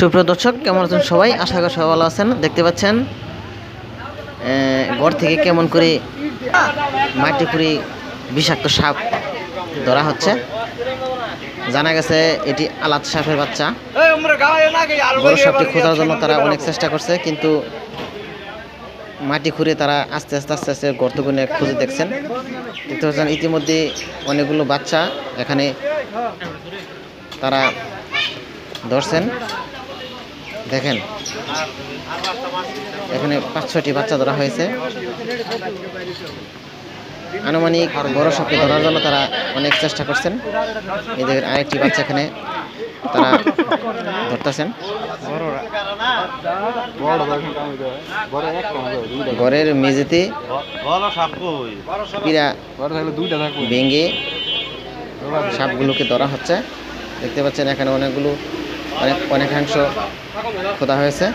সুপ্রিয় দর্শক, কেমন আছেন সবাই? আশা করি সবাই ভালো আছেন। দেখতে পাচ্ছেন ঘর থেকে কেমন করে মাটি করে বিষাক্ত সাপ ধরা হচ্ছে। জানা গেছে এটি আলাদ সাপের বাচ্চা। বড় সাপটি খোঁজার জন্য তারা অনেক চেষ্টা করছে, কিন্তু মাটি খুঁড়ে তারা আস্তে আস্তে আস্তে আস্তে গর্ত গুনে খুঁজে দেখছেন। দেখতে পাচ্ছেন, ইতিমধ্যে অনেকগুলো বাচ্চা এখানে তারা ধরছেন। দেখেন, এখানে পাঁচ, ছয়টি বাচ্চা ধরা হয়েছে। আনুমানিক বড় সাপকে ধরার জন্য তারা অনেক চেষ্টা করছেন। এই দেখেন, আরেকটি বাচ্চা এখানে তারা ধরতেছেন। ঘরের মেঝেতে ভেঙে সাপগুলোকে ধরা হচ্ছে। দেখতে পাচ্ছেন, এখানে অনেকগুলো অনেক অনেকাংশ খোদা হয়েছে।